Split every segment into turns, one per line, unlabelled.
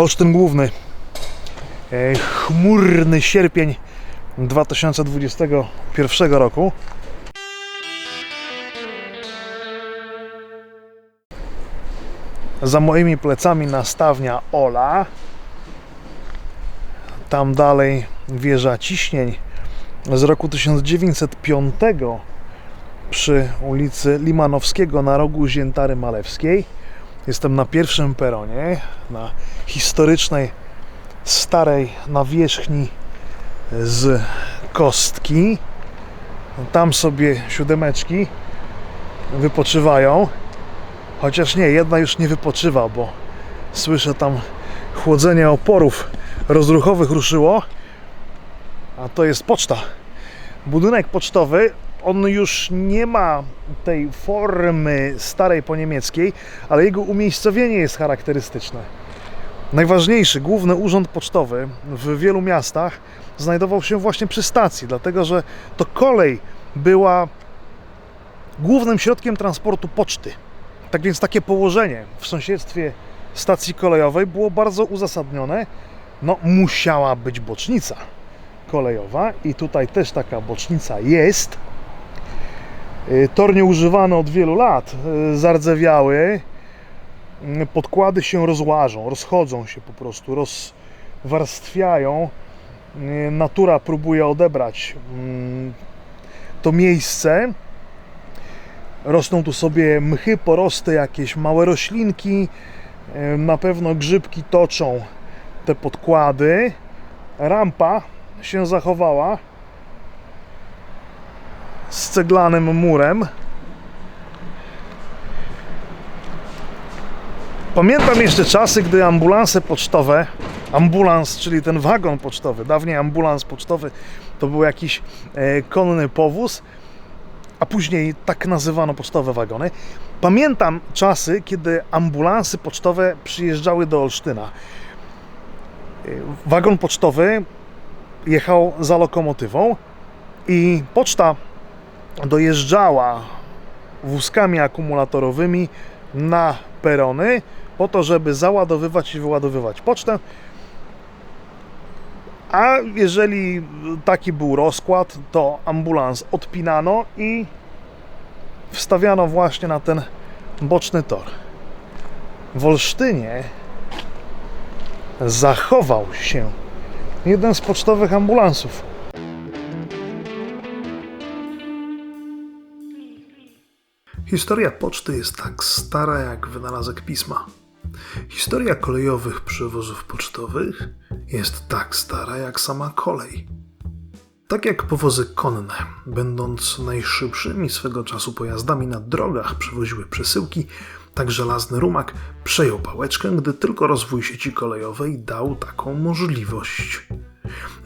Olsztyn Główny. E, Chmurny sierpień 2021 roku. Za moimi plecami nastawnia Ola. Tam dalej wieża ciśnień z roku 1905 przy ulicy Limanowskiego na rogu Ziętary Malewskiej. Jestem na pierwszym peronie, na historycznej starej nawierzchni z kostki. Tam sobie siódemeczki wypoczywają. Chociaż nie, jedna już nie wypoczywa, bo słyszę tam chłodzenie oporów rozruchowych ruszyło. A to jest poczta. Budynek pocztowy, on już nie ma tej formy starej po niemieckiej, ale jego umiejscowienie jest charakterystyczne. Najważniejszy, główny urząd pocztowy w wielu miastach znajdował się właśnie przy stacji, dlatego że to kolej była głównym środkiem transportu poczty. Tak więc takie położenie w sąsiedztwie stacji kolejowej było bardzo uzasadnione. No, musiała być bocznica kolejowa i tutaj też taka bocznica jest. Y, Tor nieużywany od wielu lat, y, zardzewiały. Y, Podkłady się rozłażą, rozchodzą się po prostu, rozwarstwiają. Y, Natura próbuje odebrać mm, to miejsce. Rosną tu sobie mchy, porosty, jakieś małe roślinki. Na pewno grzybki toczą te podkłady. Rampa się zachowała z ceglanym murem. Pamiętam jeszcze czasy, gdy ambulanse pocztowe, ambulans, czyli ten wagon pocztowy, dawniej ambulans pocztowy to był jakiś e, konny powóz, a później tak nazywano pocztowe wagony. Pamiętam czasy, kiedy ambulansy pocztowe przyjeżdżały do Olsztyna. E, Wagon pocztowy jechał za lokomotywą i poczta dojeżdżała wózkami akumulatorowymi na perony po to, żeby załadowywać i wyładowywać pocztę. A jeżeli taki był rozkład, to ambulans odpinano i wstawiano właśnie na ten boczny tor. W Olsztynie zachował się jeden z pocztowych ambulansów. Historia poczty jest tak stara jak wynalazek pisma. Historia kolejowych przewozów pocztowych jest tak stara jak sama kolej. Tak jak powozy konne, będąc najszybszymi swego czasu pojazdami na drogach przewoziły przesyłki, tak żelazny rumak przejął pałeczkę, gdy tylko rozwój sieci kolejowej dał taką możliwość.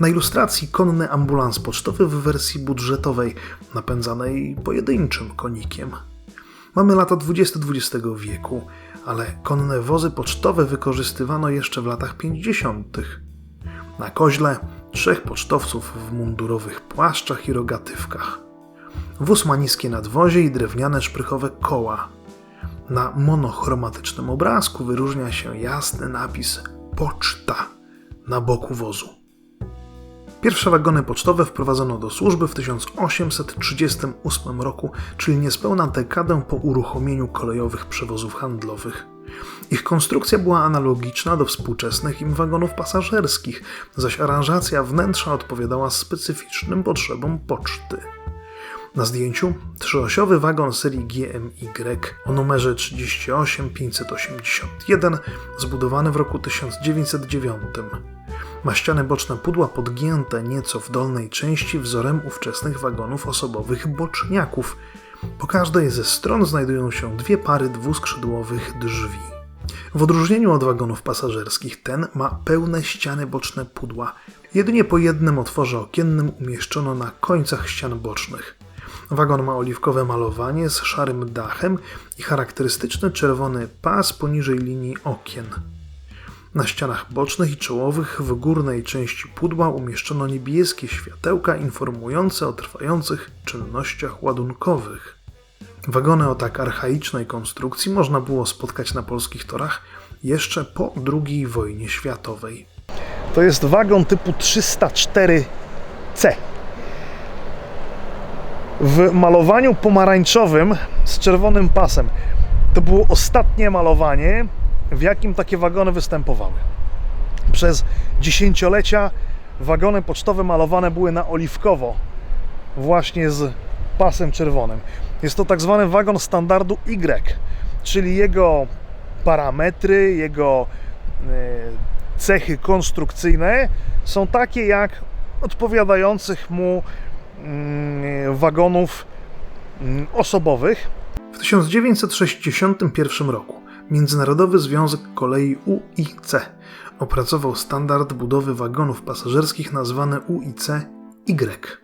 Na ilustracji konny ambulans pocztowy w wersji budżetowej, napędzanej pojedynczym konikiem. Mamy lata 20 XX wieku, ale konne wozy pocztowe wykorzystywano jeszcze w latach 50. Na koźle trzech pocztowców w mundurowych płaszczach i rogatywkach. Wóz ma niskie nadwozie i drewniane szprychowe koła. Na monochromatycznym obrazku wyróżnia się jasny napis Poczta na boku wozu. Pierwsze wagony pocztowe wprowadzono do służby w 1838 roku, czyli niespełna dekadę po uruchomieniu kolejowych przewozów handlowych. Ich konstrukcja była analogiczna do współczesnych im wagonów pasażerskich, zaś aranżacja wnętrza odpowiadała specyficznym potrzebom poczty. Na zdjęciu trzyosiowy wagon serii GMY o numerze 38581, zbudowany w roku 1909. Ma ściany boczne pudła podgięte nieco w dolnej części wzorem ówczesnych wagonów osobowych boczniaków. Po każdej ze stron znajdują się dwie pary dwuskrzydłowych drzwi. W odróżnieniu od wagonów pasażerskich, ten ma pełne ściany boczne pudła. Jedynie po jednym otworze okiennym umieszczono na końcach ścian bocznych. Wagon ma oliwkowe malowanie z szarym dachem i charakterystyczny czerwony pas poniżej linii okien. Na ścianach bocznych i czołowych w górnej części pudła umieszczono niebieskie światełka informujące o trwających czynnościach ładunkowych. Wagony o tak archaicznej konstrukcji można było spotkać na polskich torach jeszcze po II wojnie światowej. To jest wagon typu 304C. W malowaniu pomarańczowym z czerwonym pasem to było ostatnie malowanie, w jakim takie wagony występowały. Przez dziesięciolecia wagony pocztowe malowane były na oliwkowo, właśnie z pasem czerwonym. Jest to tak zwany wagon standardu Y, czyli jego parametry, jego e, cechy konstrukcyjne są takie jak odpowiadających mu mm, wagonów mm, osobowych. W 1961 roku Międzynarodowy Związek Kolei UIC opracował standard budowy wagonów pasażerskich nazwane UIC-Y.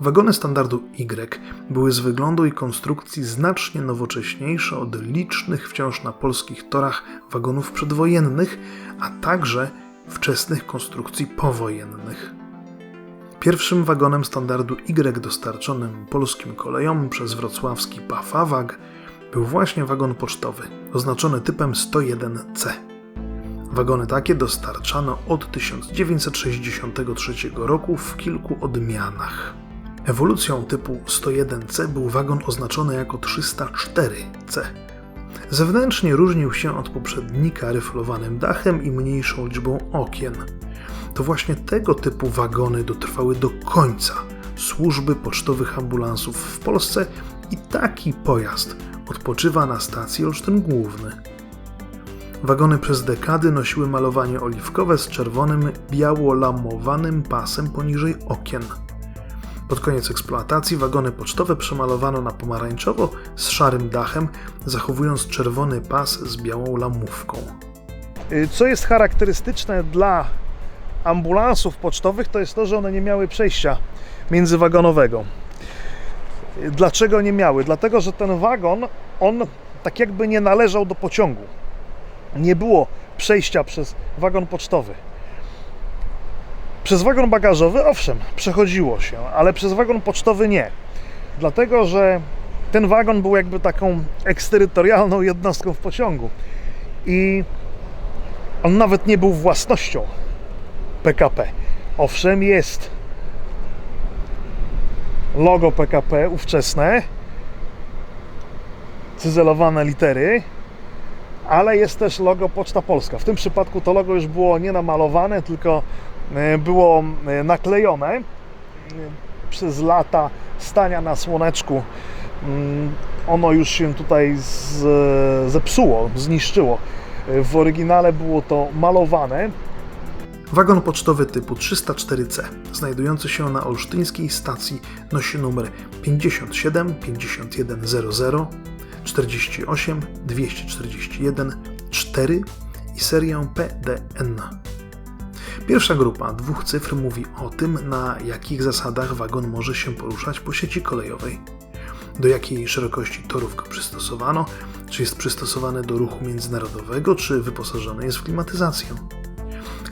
Wagony standardu Y były z wyglądu i konstrukcji znacznie nowocześniejsze od licznych wciąż na polskich torach wagonów przedwojennych, a także wczesnych konstrukcji powojennych. Pierwszym wagonem standardu Y dostarczonym polskim kolejom przez wrocławski Pafawag był właśnie wagon pocztowy, oznaczony typem 101C. Wagony takie dostarczano od 1963 roku w kilku odmianach. Ewolucją typu 101C był wagon oznaczony jako 304C. Zewnętrznie różnił się od poprzednika ryflowanym dachem i mniejszą liczbą okien. To właśnie tego typu wagony dotrwały do końca służby pocztowych ambulansów w Polsce i taki pojazd odpoczywa na stacji Olsztyn Główny. Wagony przez dekady nosiły malowanie oliwkowe z czerwonym, biało-lamowanym pasem poniżej okien. Pod koniec eksploatacji wagony pocztowe przemalowano na pomarańczowo z szarym dachem, zachowując czerwony pas z białą lamówką. Co jest charakterystyczne dla ambulansów pocztowych, to jest to, że one nie miały przejścia międzywagonowego. Dlaczego nie miały? Dlatego, że ten wagon, on tak jakby nie należał do pociągu. Nie było przejścia przez wagon pocztowy. Przez wagon bagażowy, owszem, przechodziło się, ale przez wagon pocztowy nie. Dlatego, że ten wagon był jakby taką eksterytorialną jednostką w pociągu. I on nawet nie był własnością PKP. Owszem, jest logo PKP ówczesne, cyzelowane litery, ale jest też logo Poczta Polska. W tym przypadku to logo już było nie namalowane, tylko e, było e, naklejone e, przez lata stania na słoneczku. Mm, ono już się tutaj zepsuło, zniszczyło. W oryginale było to malowane. Wagon pocztowy typu 304C, znajdujący się na olsztyńskiej stacji, nosi numer 57 5100 48 241 4 i serię PDN. Pierwsza grupa dwóch cyfr mówi o tym, na jakich zasadach wagon może się poruszać po sieci kolejowej. Do jakiej szerokości torów go przystosowano, czy jest przystosowany do ruchu międzynarodowego, czy wyposażony jest w klimatyzację.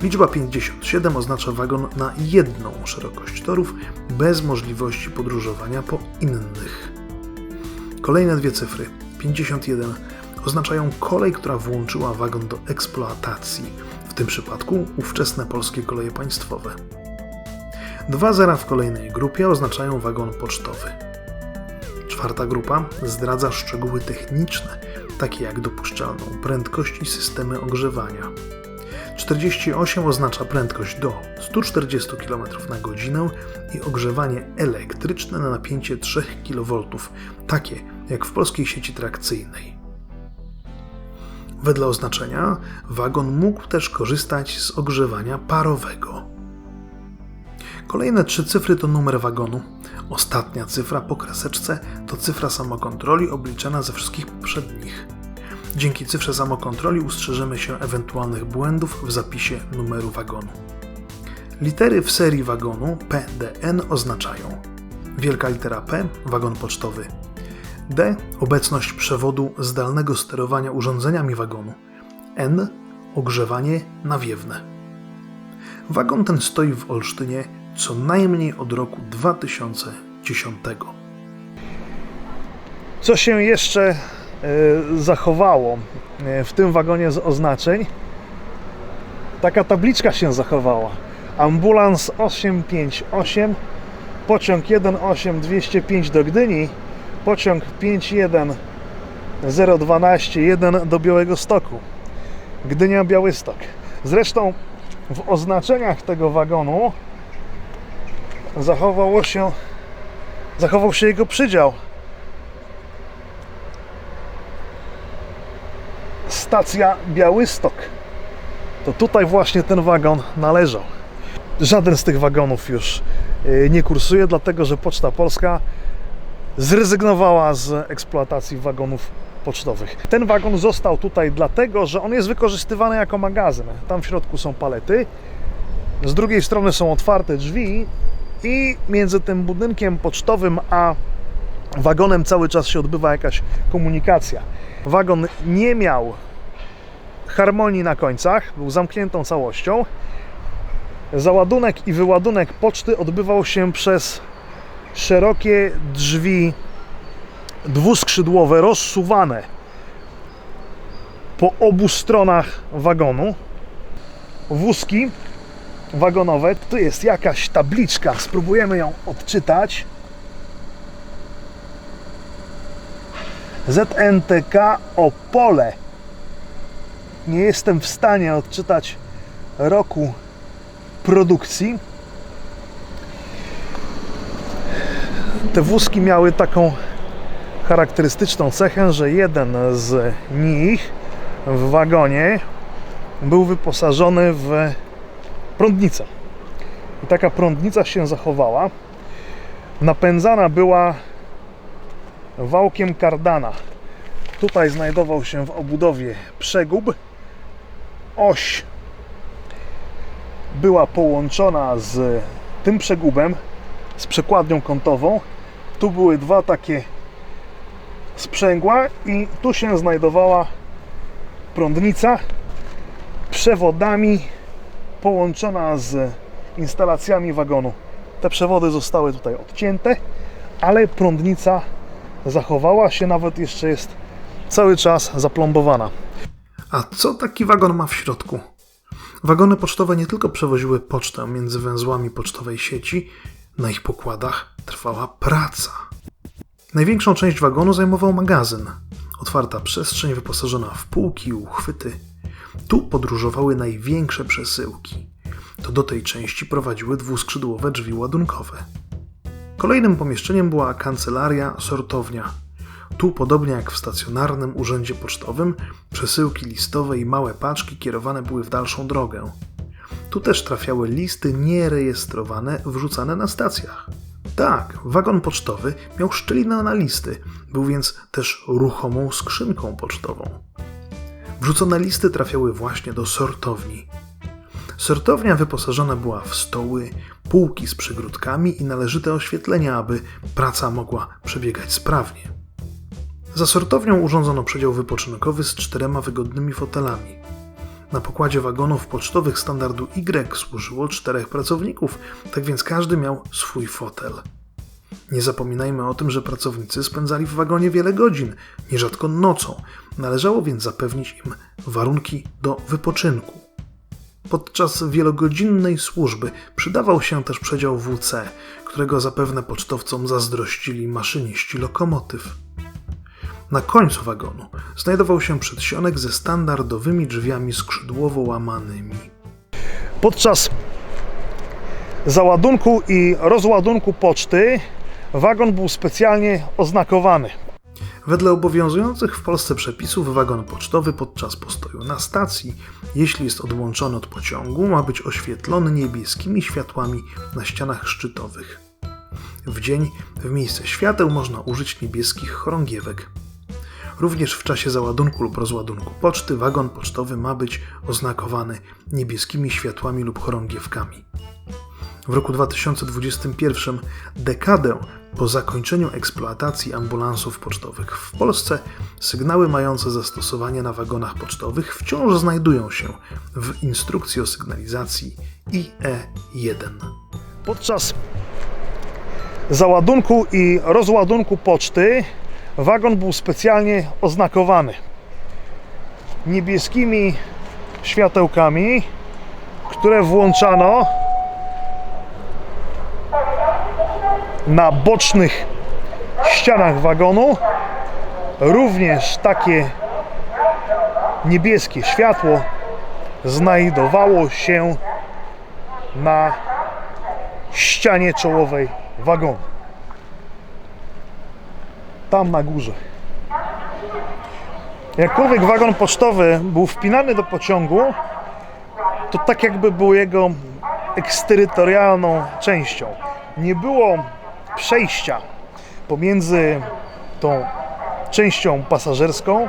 Liczba 57 oznacza wagon na jedną szerokość torów, bez możliwości podróżowania po innych. Kolejne dwie cyfry 51 oznaczają kolej, która włączyła wagon do eksploatacji, w tym przypadku ówczesne polskie koleje państwowe. Dwa zera w kolejnej grupie oznaczają wagon pocztowy. Czwarta grupa zdradza szczegóły techniczne, takie jak dopuszczalną prędkość i systemy ogrzewania. 48 oznacza prędkość do 140 km na godzinę i ogrzewanie elektryczne na napięcie 3 kV, takie jak w polskiej sieci trakcyjnej. Wedle oznaczenia wagon mógł też korzystać z ogrzewania parowego. Kolejne trzy cyfry to numer wagonu. Ostatnia cyfra po kreseczce to cyfra samokontroli obliczana ze wszystkich poprzednich. Dzięki cyfrze samokontroli ustrzeżymy się ewentualnych błędów w zapisie numeru wagonu. Litery w serii wagonu PDN oznaczają wielka litera P wagon pocztowy, D obecność przewodu zdalnego sterowania urządzeniami wagonu, N ogrzewanie nawiewne. Wagon ten stoi w Olsztynie co najmniej od roku 2010. Co się jeszcze zachowało e, w tym wagonie z oznaczeń. Taka tabliczka się zachowała. Ambulans 858, pociąg 18205 do Gdyni, pociąg 51012 1 do Białego Stoku. Gdynia Białystok. Zresztą w oznaczeniach tego wagonu zachowało się zachował się jego przydział. Stacja Białystok. To tutaj właśnie ten wagon należał. Żaden z tych wagonów już y, nie kursuje, dlatego że Poczta Polska zrezygnowała z eksploatacji wagonów pocztowych. Ten wagon został tutaj dlatego, że on jest wykorzystywany jako magazyn. Tam w środku są palety, z drugiej strony są otwarte drzwi i między tym budynkiem pocztowym a wagonem cały czas się odbywa jakaś komunikacja. Wagon nie miał harmonii na końcach, był zamkniętą całością. Załadunek i wyładunek poczty odbywał się przez szerokie drzwi dwuskrzydłowe, rozsuwane po obu stronach wagonu. Wózki wagonowe. Tu jest jakaś tabliczka, spróbujemy ją odczytać. ZNTK Opole. Nie jestem w stanie odczytać roku produkcji. Te wózki miały taką charakterystyczną cechę, że jeden z nich w wagonie był wyposażony w prądnicę. I taka prądnica się zachowała. Napędzana była wałkiem kardana. Tutaj znajdował się w obudowie przegub. Oś była połączona z tym przegubem, z przekładnią kątową. Tu były dwa takie sprzęgła i tu się znajdowała prądnica przewodami połączona z instalacjami wagonu. Te przewody zostały tutaj odcięte, ale prądnica zachowała się, nawet jeszcze jest cały czas zaplombowana. A co taki wagon ma w środku? Wagony pocztowe nie tylko przewoziły pocztę między węzłami pocztowej sieci, na ich pokładach trwała praca. Największą część wagonu zajmował magazyn. Otwarta przestrzeń wyposażona w półki i uchwyty. Tu podróżowały największe przesyłki. To do tej części prowadziły dwuskrzydłowe drzwi ładunkowe. Kolejnym pomieszczeniem była kancelaria, sortownia. Tu, podobnie jak w stacjonarnym urzędzie pocztowym, przesyłki listowe i małe paczki kierowane były w dalszą drogę. Tu też trafiały listy nierejestrowane, wrzucane na stacjach. Tak, wagon pocztowy miał szczelinę na listy, był więc też ruchomą skrzynką pocztową. Wrzucone listy trafiały właśnie do sortowni. Sortownia wyposażona była w stoły, półki z przygródkami i należyte oświetlenia, aby praca mogła przebiegać sprawnie. Za sortownią urządzono przedział wypoczynkowy z czterema wygodnymi fotelami. Na pokładzie wagonów pocztowych standardu Y służyło czterech pracowników, tak więc każdy miał swój fotel. Nie zapominajmy o tym, że pracownicy spędzali w wagonie wiele godzin, nierzadko nocą, należało więc zapewnić im warunki do wypoczynku. Podczas wielogodzinnej służby przydawał się też przedział WC, którego zapewne pocztowcom zazdrościli maszyniści lokomotyw. Na końcu wagonu znajdował się przedsionek ze standardowymi drzwiami skrzydłowo łamanymi. Podczas załadunku i rozładunku poczty wagon był specjalnie oznakowany. Wedle obowiązujących w Polsce przepisów, wagon pocztowy podczas postoju na stacji, jeśli jest odłączony od pociągu, ma być oświetlony niebieskimi światłami na ścianach szczytowych. W dzień w miejsce świateł można użyć niebieskich chorągiewek. Również w czasie załadunku lub rozładunku poczty wagon pocztowy ma być oznakowany niebieskimi światłami lub chorągiewkami. W roku 2021, dekadę po zakończeniu eksploatacji ambulansów pocztowych w Polsce, sygnały mające zastosowanie na wagonach pocztowych wciąż znajdują się w instrukcji o sygnalizacji IE1. Podczas załadunku i rozładunku poczty wagon był specjalnie oznakowany niebieskimi światełkami, które włączano na bocznych ścianach wagonu. Również takie niebieskie światło znajdowało się na ścianie czołowej wagonu. Tam na górze. Jakkolwiek wagon pocztowy był wpinany do pociągu, to tak jakby był jego eksterytorialną częścią. Nie było przejścia pomiędzy tą częścią pasażerską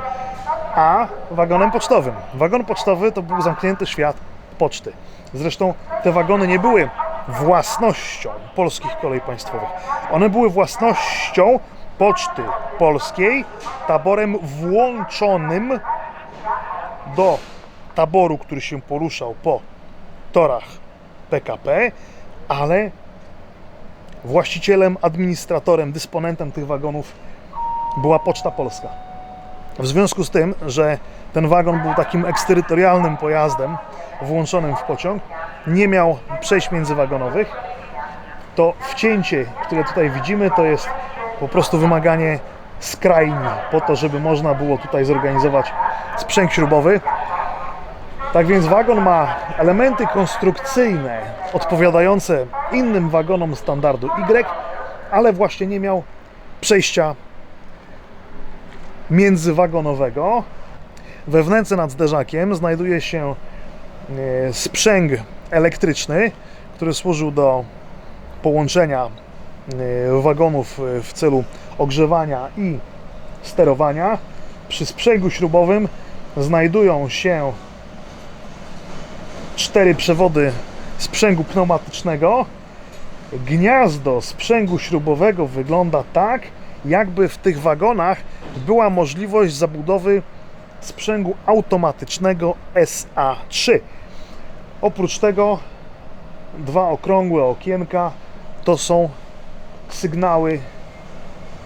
a wagonem pocztowym. Wagon pocztowy to był zamknięty świat poczty. Zresztą te wagony nie były własnością polskich kolei państwowych. One były własnością Poczty Polskiej, taborem włączonym do taboru, który się poruszał po torach PKP, ale właścicielem, administratorem, dysponentem tych wagonów była Poczta Polska. W związku z tym, że ten wagon był takim eksterytorialnym pojazdem włączonym w pociąg, nie miał przejść międzywagonowych, to wcięcie, które tutaj widzimy, to jest po prostu wymaganie skrajni po to, żeby można było tutaj zorganizować sprzęg śrubowy. Tak więc wagon ma elementy konstrukcyjne odpowiadające innym wagonom standardu Y, ale właśnie nie miał przejścia międzywagonowego. We wnęce nad zderzakiem znajduje się e, sprzęg elektryczny, który służył do połączenia e, wagonów e, w celu ogrzewania i sterowania. Przy sprzęgu śrubowym znajdują się cztery przewody sprzęgu pneumatycznego. Gniazdo sprzęgu śrubowego wygląda tak, jakby w tych wagonach była możliwość zabudowy sprzęgu automatycznego SA3. Oprócz tego dwa okrągłe okienka to są sygnały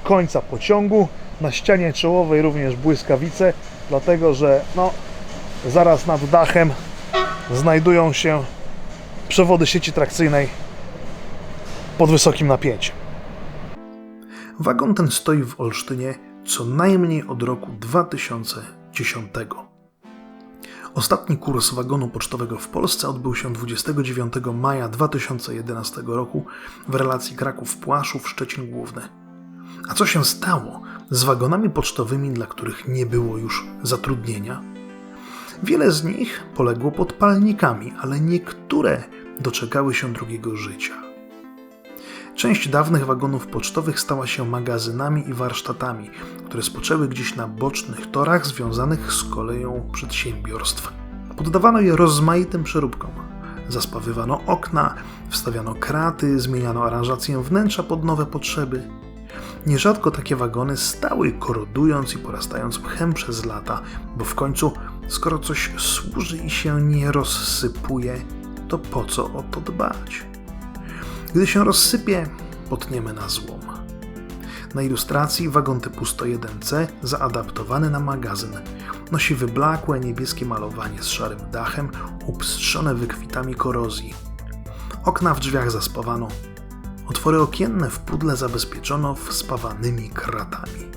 końca pociągu. Na ścianie czołowej również błyskawice, dlatego że no, zaraz nad dachem znajdują się przewody sieci trakcyjnej pod wysokim napięciem. Wagon ten stoi w Olsztynie co najmniej od roku 2010. Ostatni kurs wagonu pocztowego w Polsce odbył się 29 maja 2011 roku w relacji Kraków-Płaszów Szczecin Główny. A co się stało z wagonami pocztowymi, dla których nie było już zatrudnienia? Wiele z nich poległo pod palnikami, ale niektóre doczekały się drugiego życia. Część dawnych wagonów pocztowych stała się magazynami i warsztatami, które spoczęły gdzieś na bocznych torach związanych z koleją przedsiębiorstw. Poddawano je rozmaitym przeróbkom. Zaspawywano okna, wstawiano kraty, zmieniano aranżację wnętrza pod nowe potrzeby. Nierzadko takie wagony stały korodując i porastając mchem przez lata, bo w końcu, skoro coś służy i się nie rozsypuje, to po co o to dbać? Gdy się rozsypie, potniemy na złom. Na ilustracji wagon typu 101C zaadaptowany na magazyn. Nosi wyblakłe niebieskie malowanie z szarym dachem, upstrzone wykwitami korozji. Okna w drzwiach zaspawano. Otwory okienne w pudle zabezpieczono wspawanymi kratami.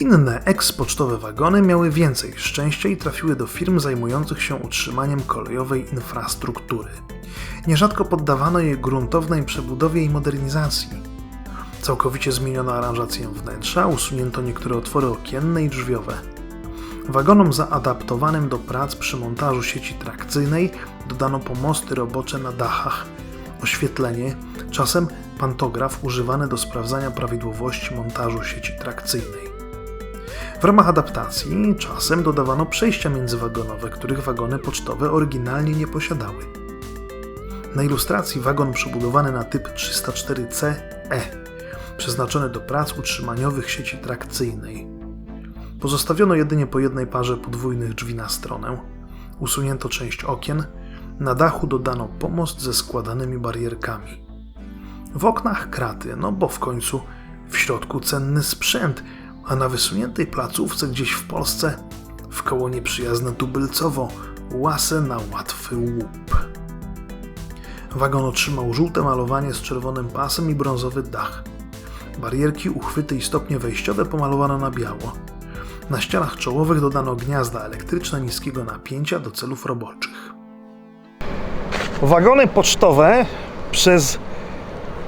Inne ekspocztowe wagony miały więcej szczęścia i trafiły do firm zajmujących się utrzymaniem kolejowej infrastruktury. Nierzadko poddawano je gruntownej przebudowie i modernizacji. Całkowicie zmieniono aranżację wnętrza, usunięto niektóre otwory okienne i drzwiowe. Wagonom zaadaptowanym do prac przy montażu sieci trakcyjnej dodano pomosty robocze na dachach, oświetlenie, czasem pantograf używany do sprawdzania prawidłowości montażu sieci trakcyjnej. W ramach adaptacji czasem dodawano przejścia międzywagonowe, których wagony pocztowe oryginalnie nie posiadały. Na ilustracji wagon przebudowany na typ 304CE, przeznaczony do prac utrzymaniowych sieci trakcyjnej. Pozostawiono jedynie po jednej parze podwójnych drzwi na stronę, usunięto część okien, na dachu dodano pomost ze składanymi barierkami. W oknach kraty, no bo w końcu w środku cenny sprzęt, a na wysuniętej placówce gdzieś w Polsce w koło nieprzyjazne tubylcowo łasę na łatwy łup. Wagon otrzymał żółte malowanie z czerwonym pasem i brązowy dach. Barierki, uchwyty i stopnie wejściowe pomalowano na biało. Na ścianach czołowych dodano gniazda elektryczne niskiego napięcia do celów roboczych. Wagony pocztowe przez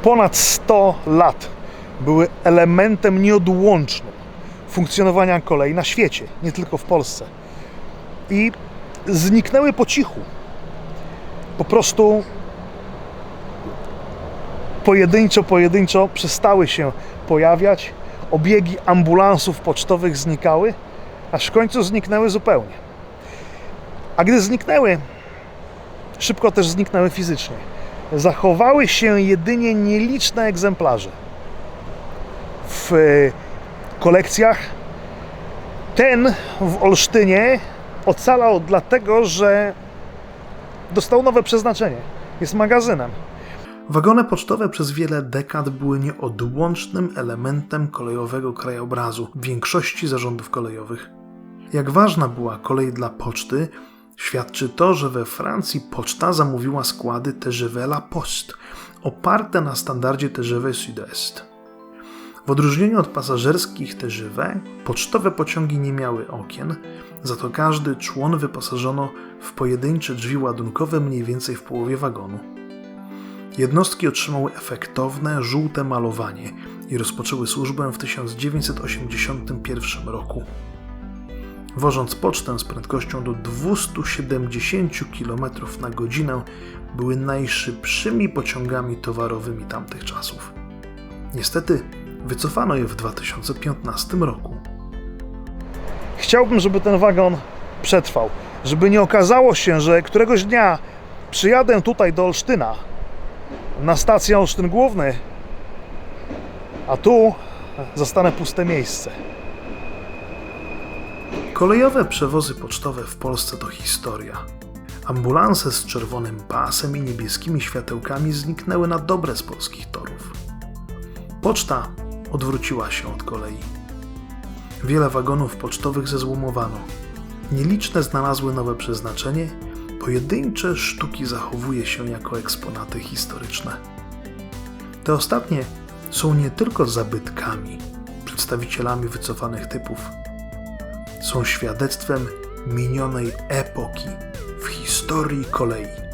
ponad 100 lat były elementem nieodłącznym funkcjonowania kolei na świecie, nie tylko w Polsce. I zniknęły po cichu. Po prostu pojedynczo, pojedynczo przestały się pojawiać, obiegi ambulansów pocztowych znikały, aż w końcu zniknęły zupełnie. A gdy zniknęły, szybko też zniknęły fizycznie. Zachowały się jedynie nieliczne egzemplarze. W kolekcjach ten w Olsztynie ocalał dlatego, że dostał nowe przeznaczenie. Jest magazynem. Wagony pocztowe przez wiele dekad były nieodłącznym elementem kolejowego krajobrazu większości zarządów kolejowych. Jak ważna była kolej dla poczty, świadczy to, że we Francji poczta zamówiła składy TGV La Poste, oparte na standardzie TGV Sud-Est. W odróżnieniu od pasażerskich TGV, pocztowe pociągi nie miały okien, za to każdy człon wyposażono w pojedyncze drzwi ładunkowe mniej więcej w połowie wagonu. Jednostki otrzymały efektowne, żółte malowanie i rozpoczęły służbę w 1981 roku. Wożąc pocztę z prędkością do 270 km na godzinę, były najszybszymi pociągami towarowymi tamtych czasów. Niestety, wycofano je w 2015 roku. Chciałbym, żeby ten wagon przetrwał, żeby nie okazało się, że któregoś dnia przyjadę tutaj do Olsztyna na stację Olsztyn Główny, a tu zastanę puste miejsce. Kolejowe przewozy pocztowe w Polsce to historia. Ambulanse z czerwonym pasem i niebieskimi światełkami zniknęły na dobre z polskich torów. Poczta odwróciła się od kolei. Wiele wagonów pocztowych zezłomowano. Nieliczne znalazły nowe przeznaczenie, pojedyncze sztuki zachowuje się jako eksponaty historyczne. Te ostatnie są nie tylko zabytkami, przedstawicielami wycofanych typów, są świadectwem minionej epoki w historii kolei.